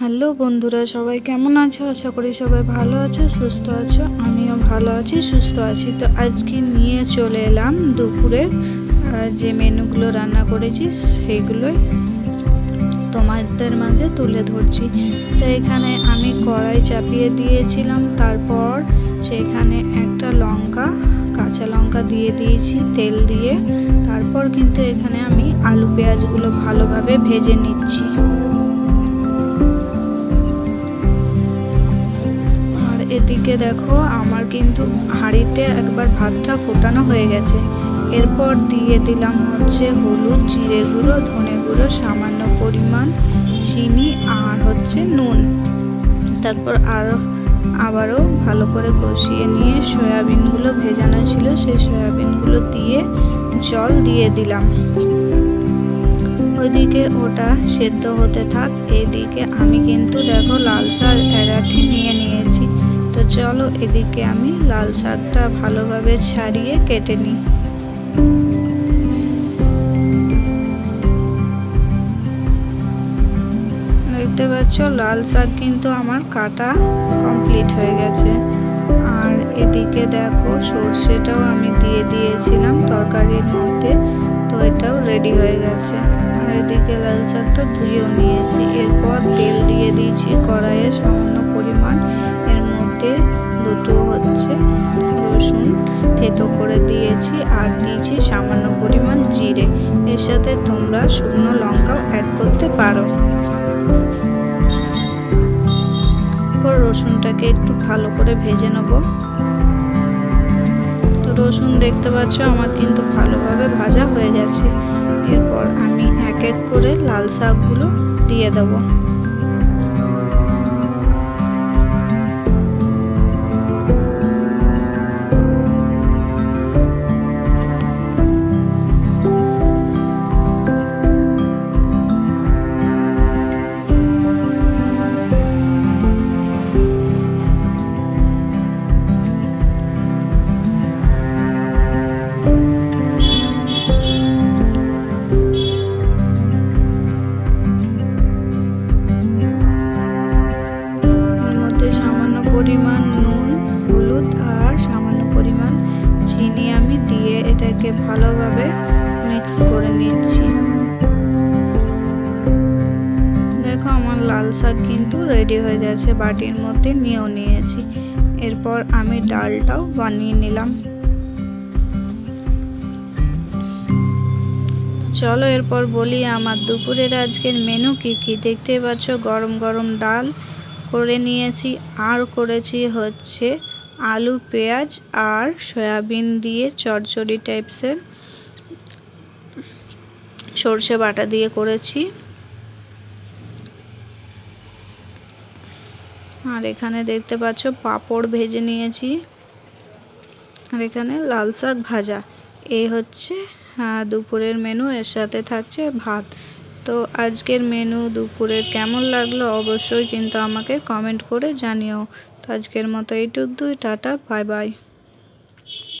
Hello বন্ধুরা, সবাই কেমন আছো? আশা করি সবাই ভালো আছো, সুস্থ আছো। আমিও ভালো আছি, সুস্থ আছি। তো আজকে নিয়ে চলে এলাম দুপুরের যে মেনুগুলো রান্না করেছি সেইগুলোই তোমাদের মাঝে তুলে ধরছি। তো এখানে আমি কড়াই চাপিয়ে দিয়েছিলাম, তারপর সেখানে একটা লঙ্কা, কাঁচা লঙ্কা দিয়ে দিয়েছি তেল দিয়ে। তারপর কিন্তু এখানে আমি আলু পেঁয়াজগুলো ভালোভাবে ভেজে নিচ্ছি। এদিকে দেখো, আমার কিন্তু হাঁড়িতে একবার ভাতটা ফোটানো হয়ে গেছে। এরপর দিয়ে দিলাম হচ্ছে হলুদ, জিরে গুঁড়ো, ধনে গুঁড়ো, সামান্য পরিমাণ চিনি আর হচ্ছে নুন। তারপর আরও আবারও ভালো করে কষিয়ে নিয়ে সয়াবিনগুলো ভেজানো ছিল, সেই সয়াবিনগুলো দিয়ে জল দিয়ে দিলাম। ওইদিকে ওটা সেদ্ধ হতে থাক এইদিকে আমি কিন্তু দেখো লাল শাক এগাঠি নিয়ে তো চলো এদিকে আমি লাল শাকটা ভালোভাবে ছাড়িয়ে কেটে নিই। দেখতে পাচ্ছ, লাল শাক কিন্তু আমার কাটা কমপ্লিট হয়ে গেছে। আর এদিকে দেখো, সর্ষেটাও আমি দিয়ে দিয়েছিলাম তরকারির মধ্যে, তো এটাও রেডি হয়ে গেছে। আর এদিকে লাল শাকটা ধুয়েও নিয়েছি। এরপর তেল দিয়ে দিয়েছি কড়াইয়ে সামান্য পরিমাণ এর দুটো হচ্ছে রসুন থেতো করে দিয়েছি আর দিয়েছি সামান্য পরিমাণ জিরে। এর সাথে তোমরা শুকনো লঙ্কাও অ্যাড করতে পারো। রসুনটাকে একটু ভালো করে ভেজে নেব। তো রসুন দেখতে পাচ্ছ আমার কিন্তু ভালোভাবে ভাজা হয়ে গেছে। এরপর আমি এক এক করে লাল শাকগুলো দিয়ে দেবো। চিনি আমি দিয়ে এটাকে ভালোভাবে মিক্স করে নিচ্ছি। দেখো আমার লাল শাক কিন্তু রেডি হয়ে গেছে, বাটির মধ্যে নিয়েও নিয়েছি। এরপর আমি ডালটাও বানিয়ে নিলাম। চলো এরপর বলি আমার দুপুরের আজকের মেনু কি কি? দেখতে পাচ্ছ গরম গরম ডাল করে নিয়েছি, আর করেছি হচ্ছে আলু পেঁয়াজ আর সয়াবিন দিয়ে চচ্চড়ি টাইপসের সর্ষে বাটা দিয়ে করেছি। আর এখানে দেখতে পাচ্ছ পাঁপড় ভেজে নিয়েছি। আর এখানে লাল শাক ভাজা। এই হচ্ছে আহ, দুপুরের মেনু এর সাথে থাকছে ভাত। তো আজকের মেনু দুপুরের কেমন লাগল অবশ্যই কিন্তু আমাকে কমেন্ট করে জানিও। আজকের মতো এইটুক দুই টাটা বাই বাই।